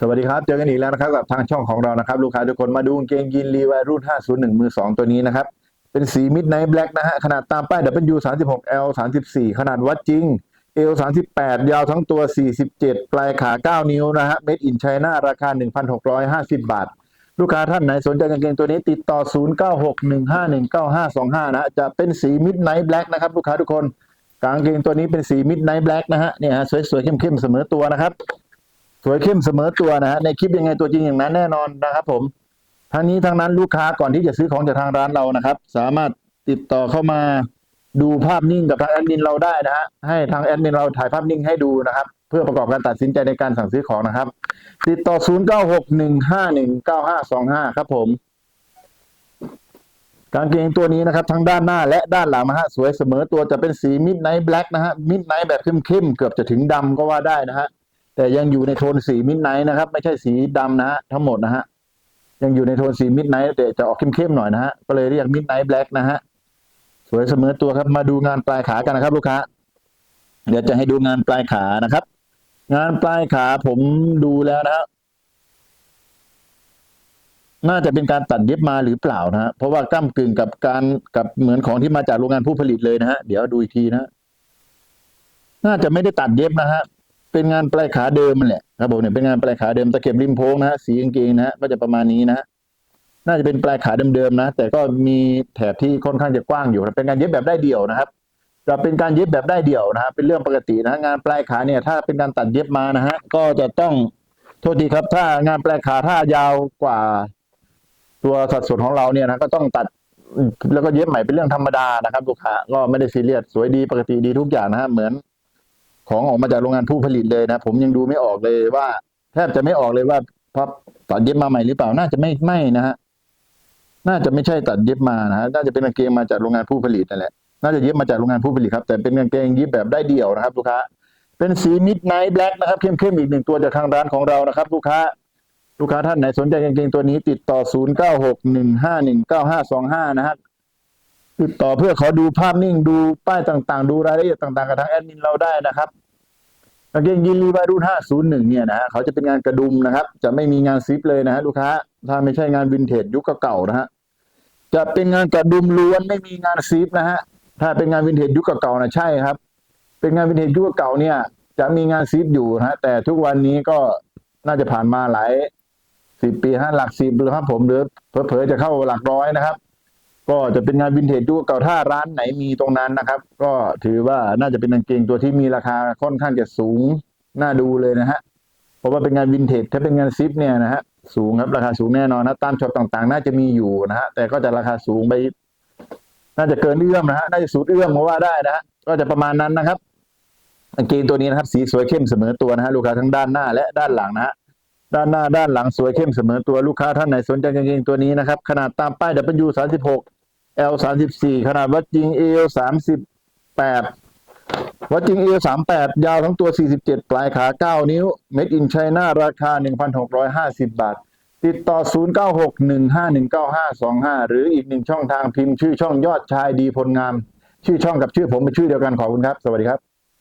สวัสดีครับ เจอกันอีกแล้วนะครับกับทางช่องของเรานะครับ ลูกค้าทุกคนมาดูเกงยีนรีวายรุ่น 501 มือ 2 ตัวนี้นะครับ เป็นสีมิดไนท์แบล็กนะฮะ ขนาดตามป้าย W 36 L 34 ขนาดวัดจริง L 38 ยาวทั้งตัว 47 ปลายขา 9 นิ้วนะฮะ Made in China ราคา 1,650 บาท ลูกค้าท่านไหนสนใจกางเกงตัวนี้ติดต่อ 0961519525นะฮะจะเป็นสีมิดไนท์แบล็กนะครับลูกค้าทุกคนกางเกงตัวนี้เป็นสีมิดไนท์แบล็กนะฮะเนี่ยฮะสวยๆเข้มๆเสมอตัวนะครับ วยเข้มเสมอตัวนะฮะในคลิปยังไงตัวจริงอย่างนั้นแน่นอนนะครับ ผมทั้งนี้ทั้งนั้นลูกค้าก่อนที่จะซื้อของจากทางร้านเรานะครับ สามารถติดต่อเข้ามาดูภาพนิ่งกับทางแอดมินเราได้นะฮะให้ทางแอดมินเราถ่ายภาพนิ่งให้ดูนะครับ เพื่อประกอบการตัดสินใจในการสั่งซื้อของนะครับ ติดต่อ 0961519525 ครับผมกางเกงตัวนี้นะครับทั้งด้านหน้าและด้านหลังนะฮะสวยเสมอตัวจะเป็นสีมิดไนท์แบล็กนะฮะมิดไนท์แบบเข้มๆเกือบจะถึงดำก็ว่าได้นะฮะ แต่ยังอยู่ในโทนสีมิดไนท์นะครับ ไม่ใช่สีดำนะฮะทั้งหมดนะฮะยังอยู่ในโทนสีมิดไนท์แต่จะออกเข้มๆหน่อยนะฮะก็เลยเรียกมิดไนท์แบล็กนะฮะสวยเสมอตัวครับมาดูงานปลายขากันนะครับ ลูกค้า เดี๋ยวจะให้ดูงานปลายขานะครับ งานปลายขาผมดูแล้วนะฮะน่าจะเป็นการตัดเย็บมาหรือเปล่านะฮะเพราะว่าก้ากึ่งกับการกับเหมือนของที่มาจากโรงงานผู้ผลิตเลยนะฮะเดี๋ยวดูอีกทีนะฮะน่าจะไม่ได้ตัดเย็บนะฮะ เป็นงานปลายขาเดิมมันแหละครับผมเนี่ยเป็นงานปลายขาเดิมตะเข็บริมโพงนะฮะสีกางเกงนะฮะก็จะประมาณนี้นะฮะน่าจะเป็นปลายขาเดิมๆนะ แต่ก็มีแถบที่ค่อนข้างจะกว้างอยู่นะเป็นการเย็บแบบได้เดี่ยวนะครับจะเป็นการเย็บแบบได้เดี่ยวนะฮะเป็นเรื่องปกตินะฮะงานปลายขาเนี่ย ถ้าเป็นการตัดเย็บมานะฮะก็จะต้องโทษทีครับ ถ้างานปลายขาถ้ายาวกว่า ตัวสัดส่วนของเราเนี่ยนะก็ต้องตัดแล้วก็เย็บใหม่เป็นเรื่องธรรมดานะครับลูกค้าก็ไม่ได้ซีเรียสสวยดีปกติดีทุกอย่างนะฮะเหมือน ของออกมาจากโรงงานผู้ผลิตเลยนะ ผมยังดูไม่ออกเลยว่า แทบจะไม่ออกเลยว่าพราะตัดเย็บมาใหม่หรือเปล่าน่าจะไม่ไม่นะฮะน่าจะไม่ใช่ตัดเย็บมานะฮะน่าจะเป็นกางเกงมาจากโรงงานผู้ผลิตนั่นแหละน่าจะเย็บมาจากโรงงานผู้ผลิตครับ แต่เป็นกางเกงเย็บแบบได้เดี่ยวนะครับลูกค้าเป็นสีมิดไนท์แบล็กนะครับเข้มๆอีกหนึ่งตัวจากทางร้านของเรานะครับ ลูกค้าลูกค้าท่านไหนสนใจกางเกงตัวนี้ติดต่อ 0961519525 นะฮะ ติดต่อเพื่อขอดูภาพนิ่งดูป้ายต่าง ๆ ดูรายละเอียดต่างๆกับทางแอดมินเราได้นะครับกางเกงยีนรีวายรุ่น501 เนี่ยนะฮะเขาจะเป็นงานกระดุมนะครับ จะไม่มีงานซิปเลยนะฮะลูกค้า ถ้าไม่ใช่งานวินเทจยุคเก่าๆนะฮะจะเป็นงานกระดุมล้วนไม่มีงานซิปนะฮะถ้าเป็นงานวินเทจยุคเก่าๆนะใช่ครับ เป็นงานวินเทจยุคเก่าเนี่ย จะมีงานซิปอยู่นะฮะแต่ทุกวันนี้ก็น่าจะผ่านมาหลายสิบปีฮะหลักสิบเลยครับผมหรือเผลอๆจะเข้าหลักร้อยนะครับ ก็จะเป็นงานวินเทจยุคเก่าถ้าร้านไหนมีตรงนั้นนะครับ ก็ถือว่าน่าจะเป็นกางเกงตัวที่มีราคาค่อนข้างจะสูงน่าดูเลยนะฮะเพราะว่าเป็นงานวินเทจถ้าเป็นงานซิปเนี่ยนะฮะสูงครับราคาสูงแน่นอนนะตามช็อปต่างๆ น่าจะมีอยู่นะฮะแต่ก็จะราคาสูงไป น่าจะเกินเอื้อมนะฮะน่าจะสุดเอื้อมก็ว่าได้นะฮะก็จะประมาณนั้นนะครับกางเกงตัวนี้นะครับสีสวยเข้มเสมอตัวนะฮะลูกค้าทั้งด้านหน้าและด้านหลังนะฮะด้านหน้าด้านหลังสวยเข้มเสมอตัวลูกค้าท่านไหนสนใจกางเกงตัวนี้นะครับ ขนาดตามป้าย W36 เอลสามสิบสี่ขนาดวัดจริงเอลสามสิบแปดวัดจริงเอลสามแปดยาวทั้งตัวสี่สิบเจ็ดปลายขาเก้านิ้วเม็ดอินไชน่าราคาหนึ่งพันหกร้อยห้าสิบบาท ติดต่อศูนย์เก้าหกหนึ่งห้าหนึ่งเก้าห้าสองห้าหรืออีกหนึ่งช่องทางพิมพ์ชื่อช่องยอดชายดีพลงาม ชื่อช่องกับชื่อผมเป็นชื่อเดียวกันขอบคุณครับ สวัสดีครับ